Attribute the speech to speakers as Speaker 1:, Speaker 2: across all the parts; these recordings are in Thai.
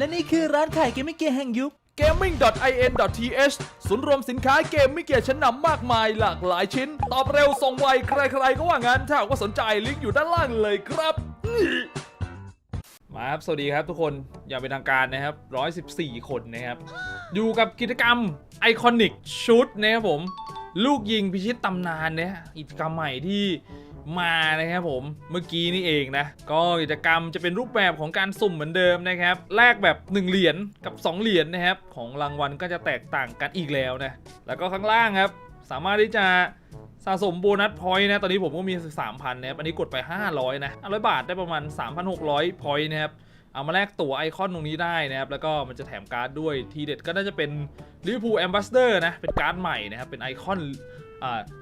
Speaker 1: และนี่คือร้านขายเกมมิ่งเกียร์แห่งยุค
Speaker 2: gaming.in.th ศูนย์รวมสินค้าเกมม่เกียชั้นนำมากมายหลากหลายชิ้น ตอบเร็วส่งไวใครๆก็ว่างั้นถ้าหากว่าสนใจลิงก์อยู่ด้านล่างเลยครับ มาครับสวัสดีครับทุกคนอย่างเป็นทางการนะครับ 114 คนนะครับ อยู่กับกิจกรรมไอคอนิกชุดนะครับผม ลูกยิงพิชิตตำนานเนี่ยกิจกรรมใหม่ที่ มานะครับผมเมื่อกี้นี่เองนะ ก็กิจกรรมจะเป็นรูปแบบของการสุ่มเหมือนเดิมนะครับแลกแบบ 1 เหรียญกับ 2 เหรียญนะครับ ของรางวัลก็จะแตกต่างกันอีกแล้วนะ แล้วก็ข้างล่างครับ สามารถที่จะสะสมโบนัสพอยต์นะ ตอนนี้ผมก็มี3,000นะครับอันนี้กดไป 500 นะ500 บาทได้ประมาณ 3,600 พอยต์นะครับเอามาแลกตั๋วไอคอนตรงนี้ได้นะครับ แล้วก็มันจะแถมการ์ดด้วยทีเด็ดก็น่าจะเป็นลิเวอร์พูลแอมบาสเดอร์นะ เป็นการ์ดใหม่นะครับ เป็นไอคอน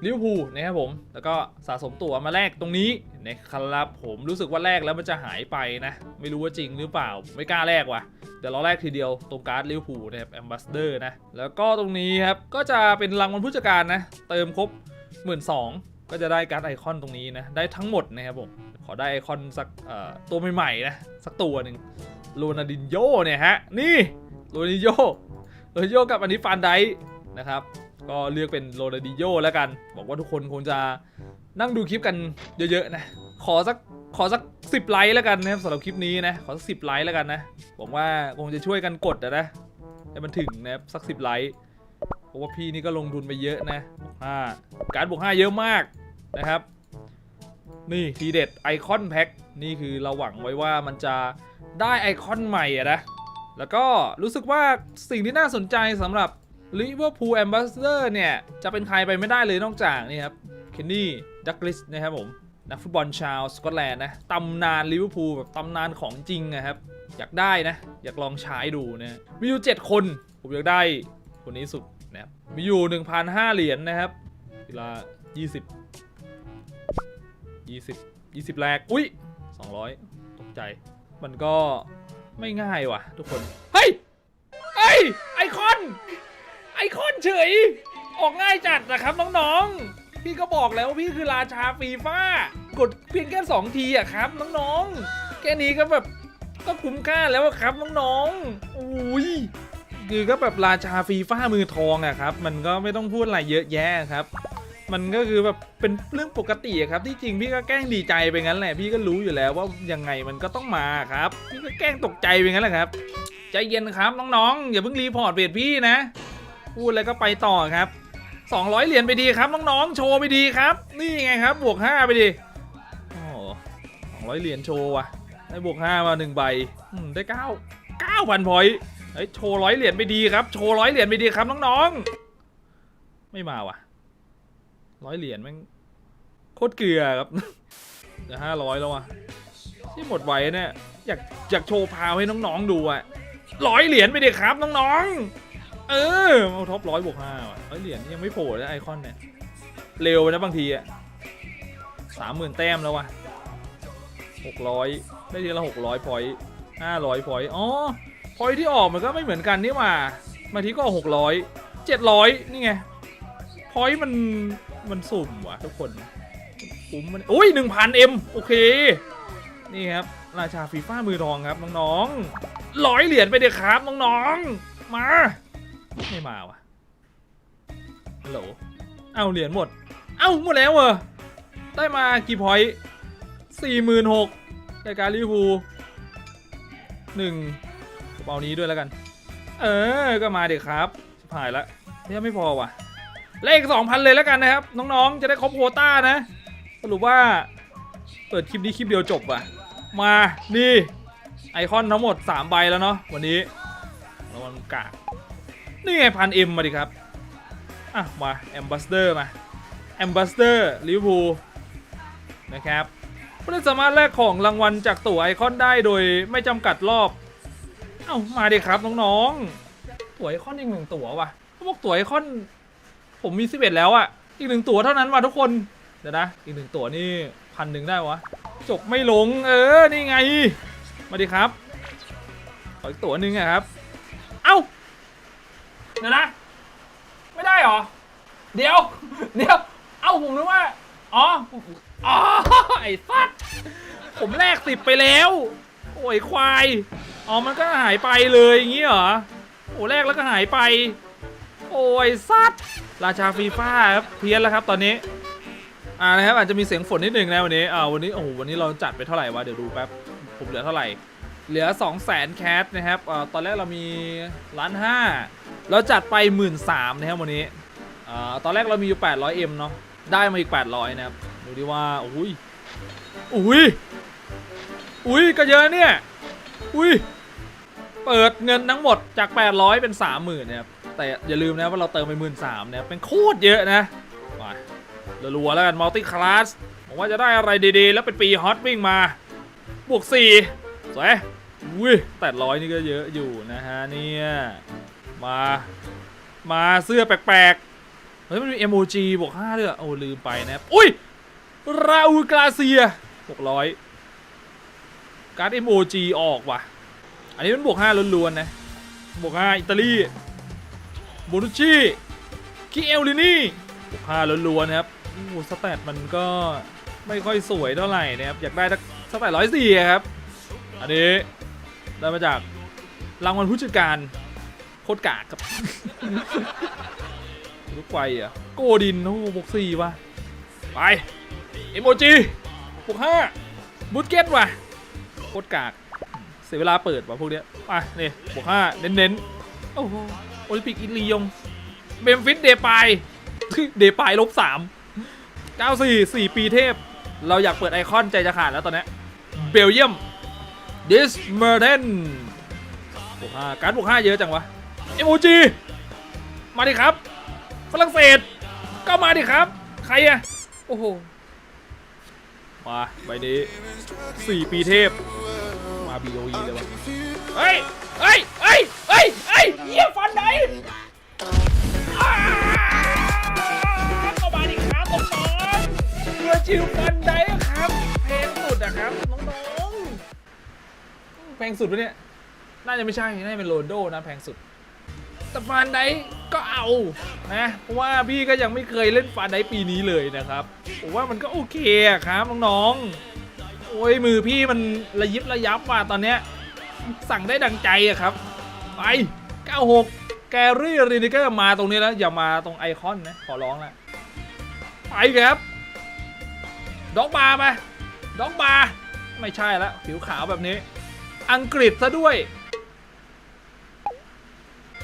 Speaker 2: ลิเวอร์พูลนะครับผม แล้วก็สะสมตั๋วมาแลกตรงนี้นะครับผมรู้สึกว่าแลกแล้วมันจะหายไปนะ ไม่รู้ว่าจริงหรือเปล่าไม่กล้าแลกว่ะเดี๋ยวเราแลกทีเดียวตรงการ์ดลิเวอร์พูลนะครับแอมบาสเดอร์นะ แล้วก็ตรงนี้ครับ ก็จะเป็นรางวัลผู้จัดการนะ เติมครบ 1 2ื่นก็จะได้การ์ดไอคอนตรงนี้นะ ได้ทั้งหมดนะครับผม ขอได้ไอคอนสักตัวใหม่ๆนะ สักตัวหนึ่งโรนัดินโยเนี่ยฮะ นี่โรนัลดินโยโรนัลดินโยกับอันนี้ฟานไดนะครับ ก็เลือกเป็นโรนัลดิโยแล้วกัน บอกว่าทุกคนคงจะนั่งดูคลิปกันเยอะๆนะ ขอสักขอสักสิบไลค์แล้วกันนะครับสำหรับคลิปนี้นะ ขอสักสิบไลค์แล้วกันนะผมว่าคงจะช่วยกันกดนะให้มันถึงนะครับสักสิบไลค์เพราะว่าพี่นี่ก็ลงทุนไปเยอะนะกห้าการบวกห้าเยอะมากนะครับ นี่ทีเด็ดไอคอนแพ็คนี่คือเราหวังไว้ว่ามันจะได้ไอคอนใหม่อะนะแล้วก็รู้สึกว่าสิ่งที่น่าสนใจสำหรับ ลิเวอร์พูลแอมบาสเดอร์เนี่ย จะเป็นใครไปไม่ได้เลยนอกจากนี่ครับเคนนี่ดักลิสนะครับผม นักฟุตบอลชาวสกอตแลนด์นะตำนานลิเวอร์พูลแบบตำนานของจริงนะครับ อยากได้นะ อยากลองใช้ดูนะมีอยู่ 7 คน ผมอยากได้คนนี้สุดนะครับมีอยู่ 1,005 เหรียญนะครับเวลา 20 20 20 แรก อุ้ย 200 ตกใจ มันก็ไม่ง่ายว่ะ ทุกคน เฮ้ย เฮ้ย ไอคอน ไอคอนเฉย ออกง่ายจัดนะครับน้องๆ พี่ก็บอกแล้วว่าพี่คือราชาฟีฟ่ากดเพียงแค่2ทีอะครับน้องๆ แค่นี้ก็แบบก็คุ้มค่าแล้วครับน้องๆอุ้ยคือก็แบบราชาฟีฟ่ามือทองอะครับ มันก็ไม่ต้องพูดอะไรเยอะแยะครับ มันก็คือแบบเป็นเรื่องปกติอะครับ ที่จริงพี่ก็แกล้งดีใจไปงั้นแหละ พี่ก็รู้อยู่แล้วว่ายังไงมันก็ต้องมาครับ พี่ก็แกล้งตกใจไปงั้นแหละครับ ใจเย็นครับน้องๆ อย่าเพิ่งรีพอร์ตเวทพี่นะ พูดแล้วก็ไปต่อครับ 200 เหรียญไปดีครับน้องๆโชว์ไปดีครับ นี่ไงครับบวก 5 ไปดีโอ้200เหรียญโชว์ว่ะได้บวก 5 มา1ใบอืมได้9 9,000พอยต์เฮ้ยโชว์ร้อยเหรียญไปดีครับโชว์ร้อยเหรียญไปดีครับน้องๆไม่มาว่ะร้อยเหรียญแม่งโคตรเกลือครับจะห้าร้อยแล้วอะที่หมดไวเนี่ยอยากอยากโชว์พาวให้น้องๆดูอะร้อยเหรียญไปดิครับน้องๆ เออเอาท็อปร้อยบวกห้าว่ะร้ยเหรียญยังไม่โผล่เลยไอคอนเนี่ย เร็วไปนะบางทีอะสามหมื่นแต้มแล้ววะหกร้อยได้ทีละหกร้อยพอยห้าร้อยพอยอ๋อพอยที่ออกมันก็ไม่เหมือนกันนี่ว่าบางทีก็หกร้อยเจ็ดร้อยนี่ไงพอยมันมันสุ่มว่ะทุกคนคุ้มมันอุ้ยหนึ่งพันเอ็มโอเค นี่ครับ ราชาฟีฟ่ามือทองครับน้องๆร้อยเหรียญไปเด็ครับน้องๆมา ไม่มาว่ะฮัลโหลเอาเหรียญหมด เอ้าหมดแล้วเหรอได้มากี่พอยต์สี่หมื่นหกรายการลิเวอร์พูหนึ่งกระเป๋านี้ด้วยแล้วกัน เออ ก็มาเด็กครับชิบายละเนี่ยไม่พอว่ะเลขสองพันเลยแล้วกันนะครับ น้องๆ จะได้ครบโคต้านะ สรุปว่า เปิดคลิปนี้คลิปเดียวจบว่ะ มา นี่ ไอคอนทั้งหมด 3 ใบแล้วเนาะวันนี้รางวัลกาก นี่ไงพันเอ็มมาดิครับ อะ มาแอมบ s สเดอร์มาแอมบ s สเดอร์ลิเวอร์พูลนะครับผู้เล่นสามารถแลกของรางวัลจากตั๋วไอคอนได้โดยไม่จำกัดรอบ เอ้า มาดิครับ น้องๆ ตั๋วไอคอนอีกหนึ่งตั๋วว่ะเขาบอกตั๋วไอคอน ผมมี11แล้วอะอีกหนึ่งตั๋วเท่านั้นว่ะทุกคน เดี๋ยวนะ อีกหนึ่งตั๋วนี่พันหนึ่งได้วะจกไม่ลง เออ นี่ไง มาดิครับ ขออีกตั๋วหนึ่งอะครับ เดี๋ยวนะ ไม่ได้หรอ เดี๋ยว เดี๋ยว เอ้าผมนึกว่า อ๋อ อ๋อ ไอ้สัตว์ผมแลกสิบไปแล้ว โอ้ยควาย อ๋อ มันก็หายไปเลยอย่างงี้เหรอ โอ้แรกแล้วก็หายไป โอ้ยซัดราชาฟีฟ่าครับเพี้ยนแล้วครับตอนนี้ อ่านะครับอาจจะมีเสียงฝนนิดหนึ่งนะวันนี้ อ่าวันนี้โอ้โหวันนี้เราจัดไปเท่าไหร่วะเดี๋ยวดูแป๊บ ผมเหลือเท่าไหร่ เหลือ 2 0 0 0 0 0แคสนะครับอ่าตอนแรกเรามีล้านห้า เราจัดไป 1 3ื่นนะครับวันนี้อ่าตอนแรกเรามีอยู่ 800M เนาะได้มาอีก 800 นะครับ ดูดิว่า อุ้ย อุ้ย อุ้ยก็เยอะเนี่ย อุ้ย เปิดเงินทั้งหมดจาก 800 เป็น 30,000นะครับ แต่อย่าลืมนะว่าเราเติมไป 1 3ื่นนะครับเป็นโคตรเยอะนะมารัวๆแล้วกันมัลติคลาสผมว่าจะได้อะไรดีๆ แล้วเป็นปีฮอตวิ่งมา บวก 4 สวย อุ้ยแปดร้อยนี่ก็เยอะอยู่นะฮะเนี่ย มา มาเสื้อแปลกๆ เฮ้ย มันมี emoji บวก5ด้วยโอ้ลืมไปนะอุ้ย ราอูกราเซีย600การ์ด emoji ออกว่ะ อันนี้มันบวก5ล้วนๆนะ บวก5อิตาลีโบนุชิคิเอลลินี่บวก5ล้วนๆนะครับโอ้โหสแตทมันก็ไม่ค่อยสวยเท่าไหร่นะครับ อยากได้สักสแตทร้อยสี่ครับ อันนี้ได้มาจากรางวัลผู้จัดการ คตรกากครับลูกไฟอะโกดินโอ้บวกสี่ว่ะไปเอโมจีบวกห้าบูทเก็ตว่ะโคตรกากเสียเวลาเปิดว่ะพวกเนี้ยไปนี่บวกห้าเน้นๆโอ้โหโอลิมปิกอินลียงเบมฟิตเดปายเดปายลบสามเก้าสี่สี่ปีเทพ เราอยากเปิดไอคอนใจจะขาดแล้วตอนนี้เบลเยียมดิสเมอร์เทนบวกห้าการบวกห้าเยอะจังวะ เอโมจีมาดิครับ ฝรั่งเศส ก็มาดิครับ ใครอะโอ้โห มาใบนี้สี่ปีเทพ มาบีโอีเลยวะเฮ้ย เฮ้ย เฮ้ย เฮ้ย เฮ้ยเยี่ยฟันไหนอ้ก็มาดิครับน้องๆเรือจิวฟันไดอะครับเพลงสุดอะครับน้องๆแพงสุดปะเนี่ย น่าจะไม่ใช่ น่าจะเป็นโรนโดนะแพงสุด แต่ฟานไดก็เอานะเพราะว่าพี่ก็ยังไม่เคยเล่นฟานไดปีนี้เลยนะครับผมว่ามันก็โอเคครับน้องๆโอ้ยมือพี่มันระยิบระยับว่ะตอนเนี้ยสั่งได้ดังใจอะครับ ไป 96 แกรี่รีนิเกอร์มาตรงนี้แล้ว อย่ามาตรงไอคอนนะ ขอร้องละไปครับด็อกบาร์ไปด็อกบาร์ไม่ใช่แล้วผิวขาวแบบนี้ อังกฤษซะด้วย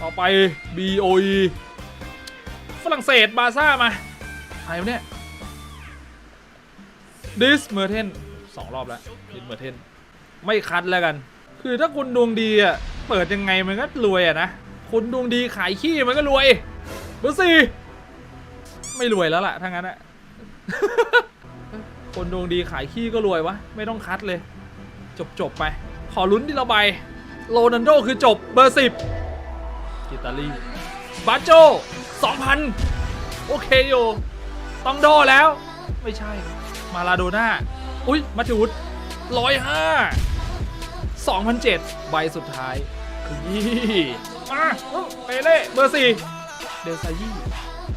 Speaker 2: ต่อไป BOE ฝรั่งเศสบาซ่ามาใครวะเนี่ยดิสเมอร์เทนสองรอบแล้วดิสเมอร์เทนไม่คัดแล้วกัน คือถ้าคุณดวงดีอะเปิดยังไงมันก็รวยอะนะคุณดวงดีขายขี้มันก็รวยเบอร์สี่ไม่รวยแล้วล่ะถ้างั้นอะคนดวงดีขายขี้ก็รวยวะไม่ต้องคัดเลย จบจบๆไป ขอลุ้นที่เราใบโรนันโดคือจบเบอร์สิบ อิตาลีบาโจ2,000 โอเคอยู่ต้องโดแล้ว ไม่ใช่ มาลาโดน่า อุ้ยมาติวุฒร้อยห้าสองพันเจ็ดใบสุดท้ายคือยี่มาเปเล่เบอร์สี่เดลซายี่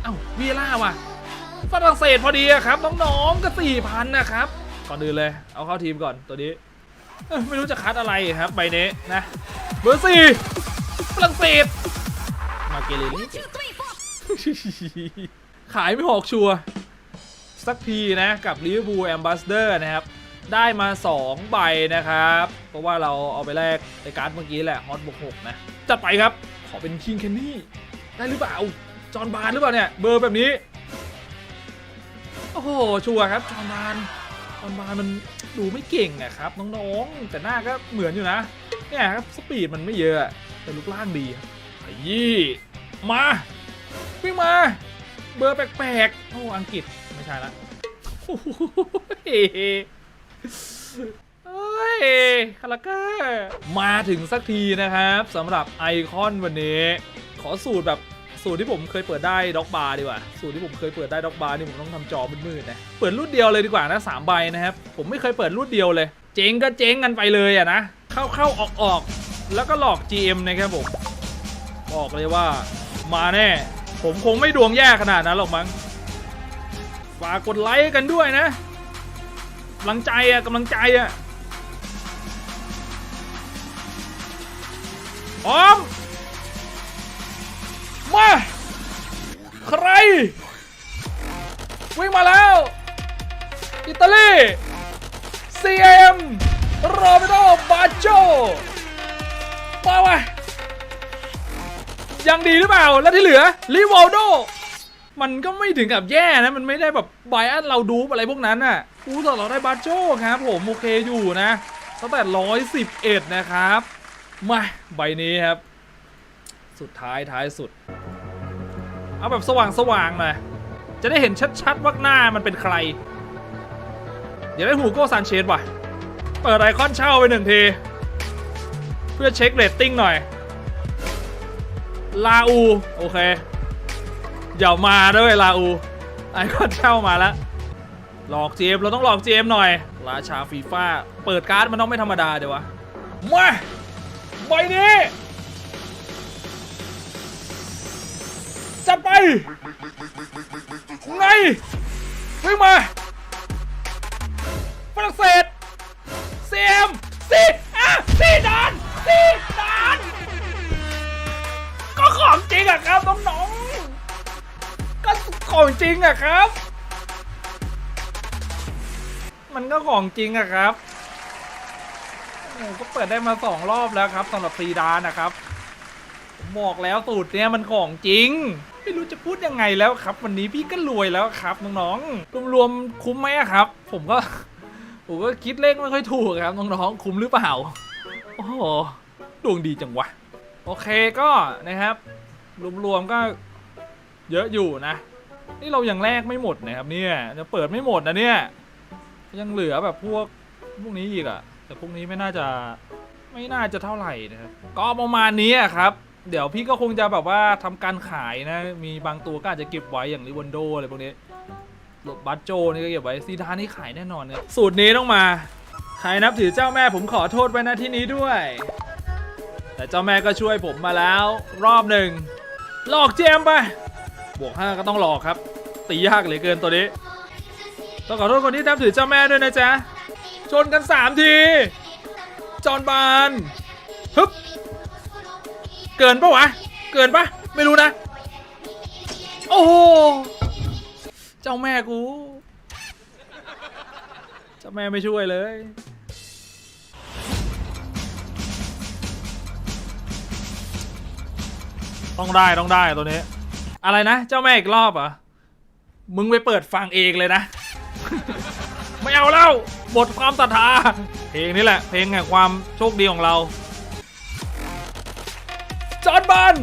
Speaker 2: เอ้าวีล่าว่ะฝรั่งเศสพอดีครับ น้องๆก็สี่พันนะครับ ก่อนอื่นเลย เอาเข้าทีมก่อนตัวนี้ ไม่รู้จะคัดอะไรครับใบนี้นะ เบอร์สี่ ฝรั่งเศสมาเกเรลี่ขายไม่ออกชัวร์สักทีนะกับลิเวอร์พูลแอมบาสเดอร์นะครับ ได้มา 2 ใบนะครับ เพราะว่าเราเอาไปแลกไอการ์ดเมื่อกี้แหละฮอตบวกหกนะ จัดไปครับ ขอเป็นคิงแคนนี่ได้หรือเปล่า จอห์นบาร์นหรือเปล่าเนี่ย เบอร์แบบนี้ โอ้โห ชัวร์ครับ จอห์นบาร์นจอห์นบาร์นมันดูไม่เก่งอะครับ น้องๆ แต่หน้าก็เหมือนอยู่นะ เนี่ยครับ สปีดมันไม่เยอะ แต่ลูกล่างดีครับไอ้ยี่มาวิ่งมา เบอร์แปลกๆโอ้อังกฤษไม่ใช่ละโอ้โหเฮ้ยคาราก้ามาถึงสักทีนะครับสำหรับไอคอนวันนี้ ขอสูตรแบบสูตรที่ผมเคยเปิดได้ด็อกบาร์ดีกว่าสูตรที่ผมเคยเปิดได้ด็อกบาร์นี่ผมต้องทำจอมืดๆนะเปิดรุ่นเดียวเลยดีกว่านะสามใบนะครับผมไม่เคยเปิดรุ่นเดียวเลย เจ๊งก็เจ๊งกันไปเลยอะนะเข้าเข้าออกออกๆ แล้วก็หลอก GM นะครับผมบอกเลยว่ามาแน่ ผมคงไม่ดวงแย่ขนาดนั้นหรอกมั้งฝากกดไลค์กันด้วยนะกำลังใจอะกำลังใจอะพร้อมมาใคร วิ่งมาแล้ว อิตาลี CM โรเบโตบาโจ มาวะยังดีหรือเปล่า แล้วที่เหลือลิวอลโดมันก็ไม่ถึงกับแย่นะ มันไม่ได้แบบไบอันเราดูอะไรพวกนั้นน่ะอู้ต่เราได้บาโจครับผมโอเคอยู่นะตั้งแต่ร้อยสิบเอ็ดนะครับ มาใบนี้ครับ สุดท้ายท้ายสุด เอาแบบสว่างสว่างหน่อยจะได้เห็นชัดๆว่าหน้ามันเป็นใคร เดี๋ยวได้หูโก้ซานเชสว่ะ เปิดไอคอนเช่าไปหนึ่งที พื่อเช็คเรตติ้งหน่อย ลาอู โอเคอย่ามาด้วยลาอู ไอคอนเช่ามาแล้ว หลอกเจมเราต้องหลอกเจมหน่อย ราชาฟีฟ่าเปิดการ์ดมันต้องไม่ธรรมดาเดี๋ยววะ มาใบนี้จัดไปไงวิ่มา ของจริงอะครับโอ้ก็เปิดได้มาสองรอบแล้วครับสำหรับซีดานนะครับบอกแล้วสูตรเนี้ยมันของจริง ไม่รู้จะพูดยังไงแล้วครับ วันนี้พี่ก็รวยแล้วครับน้องๆรวมๆคุ้มไหมอะครับ ผมก็ผมก็คิดเลขไม่ค่อยถูกครับน้องๆคุ้มหรือเปล่าโอ้โหดวงดีจังวะโอเคก็นะครับ รวมๆก็เยอะอยู่นะ นี่เรายังแลกไม่หมดนะครับเนี่ยจะเปิดไม่หมดนะเนี่ย ยังเหลือแบบพวกพวกนี้อีกอะแต่พวกนี้ไม่น่าจะไม่น่าจะเท่าไหร่นะครับก็ประมาณนี้อะครับ เดี๋ยวพี่ก็คงจะแบบว่าทำการขายนะ มีบางตัวก็อาจจะเก็บไว้อย่างลิวันโดอะไรพวกนี้บัตโจนี่ก็เก็บไว้ซีดานนี่ขายแน่นอนเนี่ยสูตรนี้ต้องมา ใครนับถือเจ้าแม่ผมขอโทษไว้นะที่นี้ด้วย แต่เจ้าแม่ก็ช่วยผมมาแล้ว รอบหนึ่งหลอกเจมไปบวกห้าก็ต้องหลอกครับ ตียากเหลือเกินตัวนี้ ต้องขอโทษคนที่นับถือเจ้าแม่ด้วยนะจ๊ะ ชนกัน 3 ที จอนบานฮึบเกินปะวะ เกินปะไม่รู้นะ โอ้โหเจ้าแม่กู เจ้าแม่ไม่ช่วยเลยต้องได้ต้องได้ตัวนี้ อะไรนะ เจ้าแม่อีกรอบอะมึงไปเปิดฟังเองเลยนะ เอาแล้วบทความศรัทธาเพลงนี้แหละ เพลงแห่งความโชคดีของเรา จอห์นบัน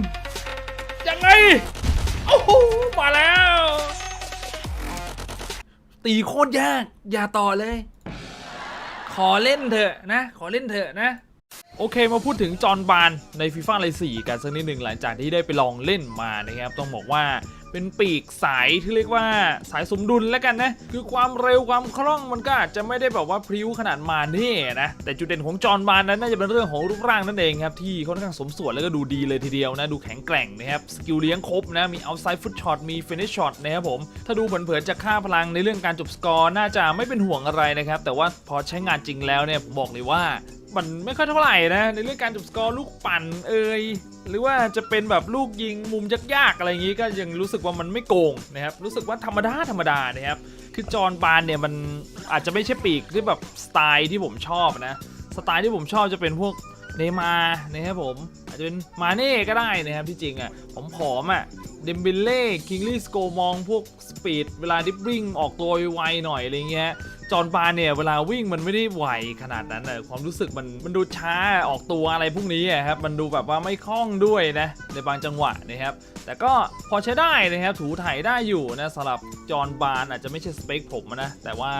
Speaker 2: ยังไงโอ้โหมาแล้ว ตีโคตรยาก อย่าต่อเลย ขอเล่นเถอะนะ ขอเล่นเถอะนะโอเคมาพูดถึงจอห์นบานในฟีฟ่าเลย4กันสักนิดหนึ่งหลังจากที่ได้ไปลองเล่นมานะครับ ต้องบอกว่า เป็นปีกสายที่เรียกว่าสายสมดุลแล้วกันนะ คือความเร็วความคล่องมันก็อาจจะไม่ได้แบบว่าพริ้วขนาดมาเน่นะแต่จุดเด่นของจอห์นบานนั้นน่าจะเป็นเรื่องของรูปร่างนั่นเองครับที่ค่อนข้างสมส่วนแล้วก็ดูดีเลยทีเดียวนะดูแข็งแกร่งนะครับสกิลเลี้ยงครบนะมี outside foot shot มี finish shot นะครับผมถ้าดูเผินๆจากค่าพลังในเรื่องการจบสกอร์น่าจะไม่เป็นห่วงอะไรนะครับแต่ว่าพอใช้งานจริงแล้วเนี่ยผมบอกเลยว่ามันไม่ค่อยเท่าไหร่นะในเรื่องการจบสกอร์ลูกปั่นเอ่ย หรือว่าจะเป็นแบบลูกยิงมุมยากๆอะไรอย่างนี้ก็ยังรู้สึกว่ามันไม่โกงนะครับรู้สึกว่าธรรมดาธรรมดานะครับคือจอร์นบานเนี่ยมันอาจจะไม่ใช่ปีกที่แบบสไตล์ที่ผมชอบนะสไตล์ที่ผมชอบจะเป็นพวกเนมารนะครับผม จะเป็นมาเน่ก็ได้นะครับที่จริงอะผมผอมๆอะเดมเบเล่คิงลี่สโกมองพวกสปีดเวลาดิฟวิ่งออกตัวไวหน่อยอะไรเงี้ยจอร์นปาเนี่ยเวลาวิ่งมันไม่ได้ไวขนาดนั้นนะความรู้สึกมันมันดูช้าออกตัวอะไรพวกนี้อะครับมันดูแบบว่าไม่คล่องด้วยนะในบางจังหวะนะครับ แต่ก็พอใช้ได้นะครับถูถ่ายได้อยู่นะสำหรับจอห์นบานอาจจะไม่ใช่สเปคผมนะแต่ว่า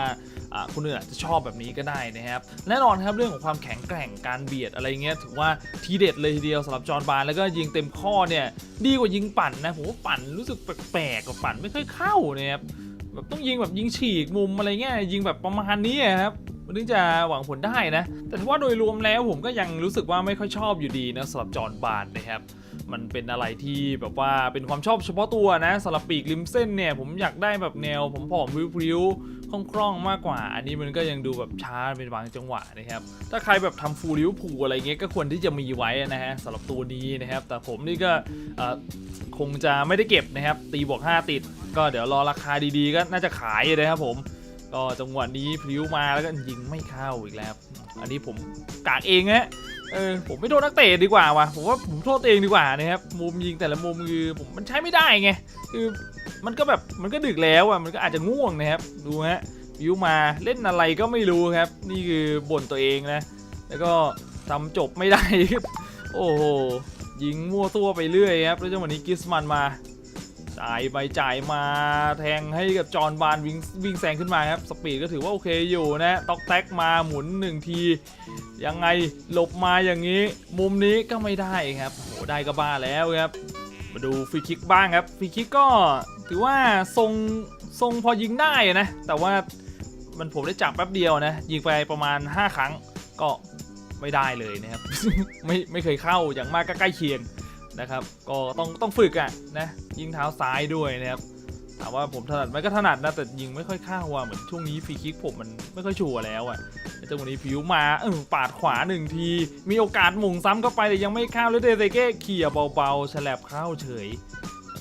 Speaker 2: คุณอื่นอาจจะชอบแบบนี้ก็ได้นะครับแน่นอนครับเรื่องของความแข็งแกร่งการเบียดอะไรเงี้ยถือว่าทีเด็ดเลยทีเดียวสำหรับจอห์นบานแล้วก็ยิงเต็มข้อเนี่ยดีกว่ายิงปั่นนะผมว่าปั่นรู้สึกแปลกๆกว่าปั่นไม่ค่อยเข้านะครับแบบต้องยิงแบบยิงฉีกมุมอะไรเงี้ยยิงแบบประมาณนี้ครับมันถึงจะหวังผลได้นะ แต่ว่าโดยรวมแล้วผมก็ยังรู้สึกว่าไม่ค่อยชอบอยู่ดีนะสำหรับจอห์นบานนะครับ มันเป็นอะไรที่แบบว่าเป็นความชอบเฉพาะตัวนะสำหรับปีกริมเส้นเนี่ยผมอยากได้แบบแนวผมผอมๆพริ้วคล่องๆมากกว่า อันนี้มันก็ยังดูแบบช้าเป็นบางจังหวะนะครับ ถ้าใครแบบทำฟูลลิเวอร์พูลอะไรเงี้ยก็ควรที่จะมีไว้นะฮะสำหรับตัวนี้นะครับ แต่ผมนี่ก็คงจะไม่ได้เก็บนะครับ ตีบวก5ติด ก็เดี๋ยวรอราคาดีๆก็น่าจะขายนะครับผม ก็จังหวะนี้พลิ้วมาแล้วก็ยิงไม่เข้าอีกแล้ว อันนี้ผมกากเองฮะเออผมไม่โทษนักเตะดีกว่าว่ะผมว่าผมโทษตัวเองดีกว่านะครับมุมยิงแต่ละมุมคือผมมันใช้ไม่ได้ไงคือมันก็แบบมันก็ดึกแล้วอะมันก็อาจจะง่วงนะครับดูฮะวิวมาเล่นอะไรก็ไม่รู้ครับ นี่คือบ่นตัวเองนะ แล้วก็ทำจบไม่ได้ โอ้โหยิงมั่วตัวไปเรื่อยครับแล้วจังหวะนี้กิสมันมา จ่ายไปจ่ายมาแทงให้กับจอห์นบานวิ่งวิ่งแซงขึ้นมาครับ สปีดก็ถือว่าโอเคอยู่นะตอกแท็กมาหมุนหนึ่งที ยังไงหลบมาอย่างนี้ มุมนี้ก็ไม่ได้ครับโหได้ก็บ้าแล้วครับ มาดูฟรีคิกบ้างครับฟรีคิกก็ถือว่าทรงทรงพอยิงได้นะ แต่ว่ามันผมได้จับแป๊บเดียวนะ ยิงไปประมาณ 5 ครั้งก็ไม่ได้เลยนะครับ ไม่ไม่เคยเข้าอย่างมากก็ใกล้เคียง นะครับ ก็ต้องต้องฝึกอะนะยิงเท้าซ้ายด้วยนะครับถามว่าผมถนัดไหมก็ถนัดนะแต่ยิงไม่ค่อยเข้าว่ะเหมือนช่วงนี้ฟรีคิกผมมันไม่ค่อยชัวร์แล้วอะจังหวะนี้ผิวมาเออปาดขวาหนึ่งที มีโอกาสหมุงซ้ำเข้าไปแต่ยังไม่เข้าแล้วเดเซเก้เขี่ยเบาๆฉลับเข้าเฉย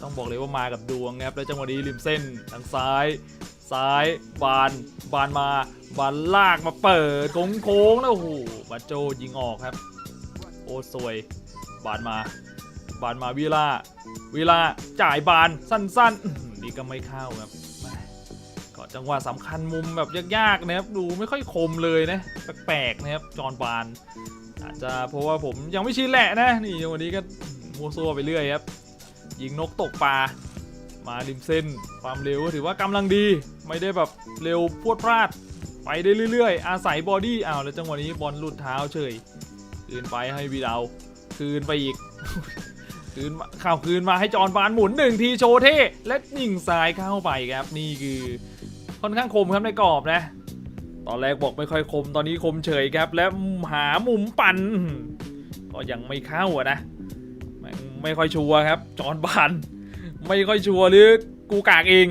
Speaker 2: ต้องบอกเลยว่ามากับดวงครับแล้วจังหวะนี้ริมเส้นทางซ้าย ซ้ายบานบานมาบานลากมาเปิดโค้งๆแล้วโอ้โหบาโจยิงออกครับ โอ้สวยบานมา บานมาวิลาวิลาจ่ายบานสั้นๆนี่ก็ไม่เข้าครับก็จังหวะสำคัญมุมแบบยากๆนะครับดูไม่ค่อยคมเลยนะแปลกๆนะครับจอนบาน อาจจะเพราะว่าผมยังไม่ชินแหละนะ นี่วันนี้ก็มัวซัวไปเรื่อยครับ ยิงนกตกปลามาริมเส้น ความเร็วก็ถือว่ากำลังดีไม่ได้แบบเร็วพรวดพลาด ไปได้เรื่อยๆ อาศัยบอดี้อ้าวแล้วจังหวะนี้บอลหลุดเท้าเฉยคืนไปให้วีดาวคืนไปอีก คืนมาข่าวคืนมาให้จอนบานหมุนหนึ่งทีโชว์เท่และยิงซ้ายเข้าไปครับนี่คือค่อนข้างคมครับในกรอบนะ ตอนแรกบอกไม่ค่อยคมตอนนี้คมเฉยครับ และหามุมปั่นก็ยังไม่เข้าอะนะแม่งไม่ค่อยชัวร์ครับ จอนบาน ไม่ค่อยชัวร์หรือกูกากเอง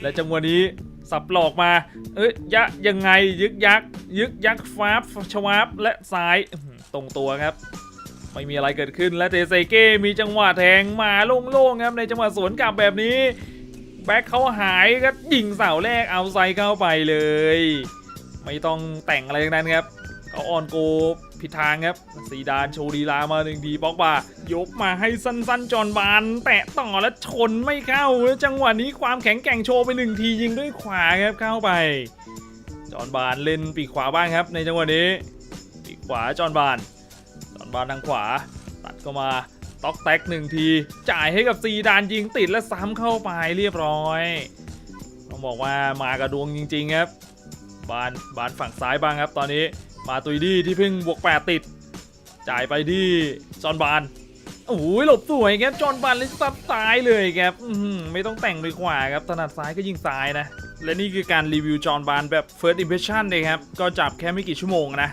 Speaker 2: และจังหวะนี้สับหลอกมา เอ้ยยะยังไงยึกยักยึกยักฟาบชวาบและซ้ายตรงตัวครับ ไม่มีอะไรเกิดขึ้นและเตเซเก้มีจังหวะแทงมาโล่งๆครับในจังหวะสวนกลับแบบนี้ แบ็คเขาหายก็ยิงเสาแรกเอาไซเข้าไปเลย ไม่ต้องแต่งอะไรทั้งนั้นครับเขาออนโกผิดทางครับซีดานโชว์ดีลามาหนึ่งทีบอกว่ายกมาให้สั้นๆ จอนบานแตะต่อแล้วชนไม่เข้า จังหวะนี้ความแข็งแกร่งโชว์ไปหนึ่งทียิงด้วยขวาครับเข้าไป จอนบานเล่นปีกขวาบ้างครับ ในจังหวะนี้ ปีกขวาจอนบาน บานทางขวา ตัดเข้ามาต็อกแท็กหนึ่งที จ่ายให้กับซีดานยิงติดและซ้ำเข้าไปเรียบร้อย ต้องบอกว่ามากับดวงจริง ๆ ครับ บานบานฝั่งซ้ายบ้างครับ ตอนนี้มาตุยดี้ที่เพิ่งบวกแปดติด จ่ายไปที่จอนบานโอ้โหหลบสวยครับจอนบานเลยซับซ้ายเลยครับไม่ต้องแต่งไปขวาครับถนัดซ้ายก็ยิงซ้ายนะ และนี่คือการรีวิวจอนบานแบบ first impression เลยครับ ก็จับแค่ไม่กี่ชั่วโมงนะ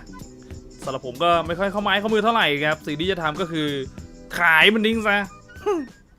Speaker 2: สำหรับผมก็ไม่ค่อยเข้าไม้เข้ามือเท่าไหร่ครับสิ่งที่จะทำก็คือ ขายมันทิ้งซะ